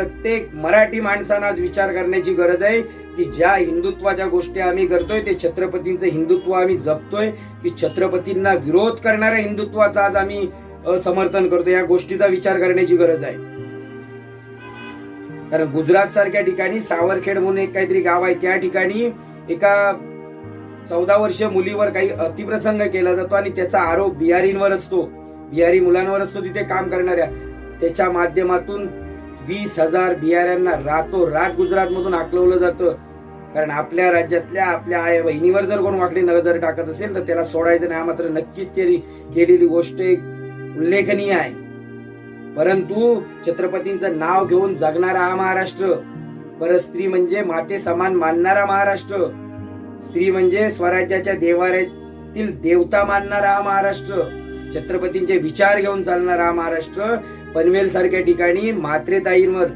प्रत्येक मराठी माणसानं आज विचार करण्याची गरज आहे की ज्या हिंदुत्वाच्या गोष्टी आम्ही करतोय ते छत्रपतींचं हिंदुत्व आम्ही जपतोय की छत्रपतींना विरोध करणाऱ्या हिंदुत्वाचा आज आम्ही समर्थन करतो या गोष्टीचा विचार करण्याची गरज आहे. कारण गुजरात सारख्या ठिकाणी सावरखेड म्हणून एक काहीतरी गाव आहे त्या ठिकाणी एका चौदा वर्ष मुलीवर काही अतिप्रसंग केला जातो आणि त्याचा आरोप बिहारींवर असतो. बिहारी मुलांवर असतो तिथे काम करणाऱ्या. त्याच्या माध्यमातून वीस हजार बियाऱ्यांना रातोरात गुजरात मधून हाकलवलं जातं. कारण आपल्या राज्यातल्या आपल्या आई बहिणीवर जर कोण वाकडी नजर टाकत असेल तर त्याला सोडायचं नाही. मात्र नक्कीच त्यांनी केलेली गोष्ट एक उल्लेखनीय आहे. परंतु छत्रपतींचं नाव घेऊन जगणारा हा महाराष्ट्र परस्त्री म्हणजे माते समान मानणारा महाराष्ट्र स्त्री म्हणजे स्वराज्याच्या देवाऱ्यातील देवता मानणारा हा महाराष्ट्र छत्रपतींचे विचार घेऊन चालणारा हा महाराष्ट्र पनवेल सारख्या ठिकाणी मात्रेताईंवर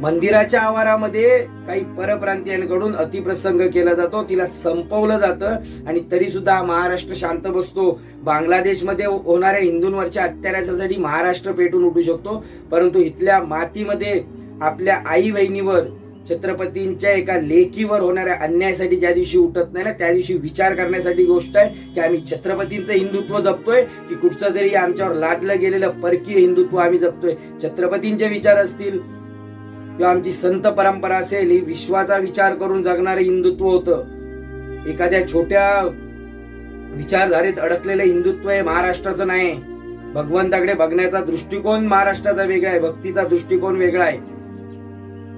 मंदिराच्या आवारामध्ये काही परप्रांतीयांकडून अतिप्रसंग केला जातो. तिला संपवलं जातं आणि तरी सुद्धा महाराष्ट्र शांत बसतो. बांगलादेशमध्ये होणाऱ्या हिंदूंवरच्या अत्याचारासाठी महाराष्ट्र पेटून उठू शकतो. परंतु इथल्या मातीमध्ये आपल्या आई बहिणीवर छत्रपतींच्या एका लेकीवर होणाऱ्या अन्यायासाठी ज्या दिवशी उठत नाही ना त्या दिवशी विचार करण्यासाठी गोष्ट आहे की आम्ही छत्रपतींचं हिंदुत्व जपतोय की कुठचं तरी आमच्यावर लादलं गेलेलं परकीय हिंदुत्व आम्ही जपतोय. छत्रपतींचे विचार असतील किंवा आमची संत परंपरा असेल ही विश्वाचा विचार करून जगणारे हिंदुत्व होतं. एखाद्या छोट्या विचारधारेत अडकलेलं हिंदुत्व हे महाराष्ट्राचं नाही. भगवंताकडे बघण्याचा दृष्टिकोन महाराष्ट्राचा वेगळा आहे भक्तीचा दृष्टिकोन वेगळा आहे.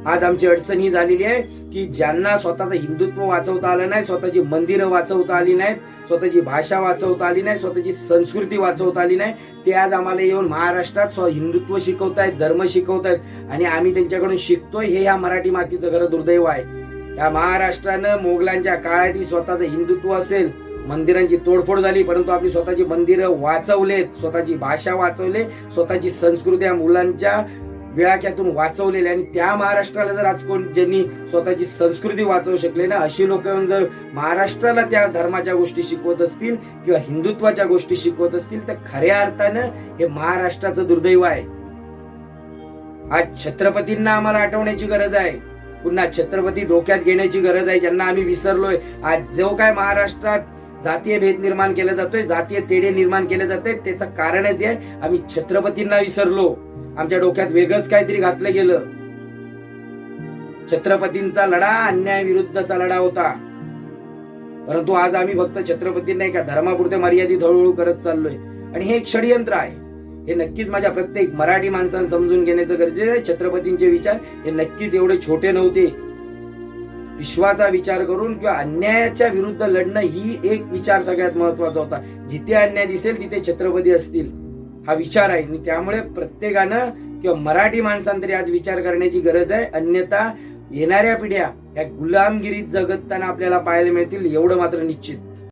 आज आमची अडचण ही झालेली आहे की ज्यांना स्वतःचं हिंदुत्व वाचवता आलं नाही स्वतःची मंदिरं वाचवता आली नाहीत स्वतःची भाषा वाचवता आली नाही स्वतःची संस्कृती वाचवता आली नाही ते आज आम्हाला येऊन महाराष्ट्रात स्व हिंदुत्व शिकवतायत धर्म शिकवतायत आणि आम्ही त्यांच्याकडून शिकतोय हे या मराठी मातीचं खरं दुर्दैव आहे. या महाराष्ट्रानं मोगलांच्या काळातही स्वतःचं हिंदुत्व असेल मंदिरांची तोडफोड झाली परंतु आपली स्वतःची मंदिरं वाचवलेत स्वतःची भाषा वाचवले स्वतःची संस्कृती या मुलांच्या विळाख्यातून वाचवलेले आणि त्या महाराष्ट्राला जर आज कोण ज्यांनी स्वतःची संस्कृती वाचवू शकले ना अशी लोक येऊन जर महाराष्ट्राला त्या धर्माच्या गोष्टी शिकवत असतील किंवा हिंदुत्वाच्या गोष्टी शिकवत असतील तर खऱ्या अर्थानं हे महाराष्ट्राचं दुर्दैव आहे. आज छत्रपतींना आम्हाला आठवण्याची गरज आहे. पुन्हा छत्रपती डोक्यात घेण्याची गरज आहे ज्यांना आम्ही विसरलोय. आज जो काय महाराष्ट्रात जातीय भेद निर्माण केला जातोय जातीय तेढे निर्माण केले जाते त्याचं कारणच आहे आम्ही छत्रपतींना विसरलो. आमच्या डोक्यात वेगळंच काहीतरी घातलं गेलं. छत्रपतींचा लढा अन्याय विरुद्धचा लढा होता. परंतु आज आम्ही फक्त छत्रपतींना एका धर्मापुरते मर्यादित हळूहळू करत चाललोय. आणि हे एक षडयंत्र आहे. हे नक्कीच माझ्या प्रत्येक मराठी माणसानं समजून घेण्याचं गरजेचं आहे. छत्रपतींचे विचार हे नक्कीच एवढे छोटे नव्हते. विश्वाचा विचार करून किंवा अन्यायाच्या विरुद्ध लढणं ही एक विचार सगळ्यात महत्त्वाचा होता. जिथे अन्याय दिसेल तिथे छत्रपती असतील हा विचार आहे. आणि त्यामुळे प्रत्येकानं किंवा मराठी माणसांनी तरी आज विचार करण्याची गरज आहे. अन्यथा येणाऱ्या पिढ्या या गुलामगिरीत जगताना आपल्याला पाहायला मिळतील एवढं मात्र निश्चित.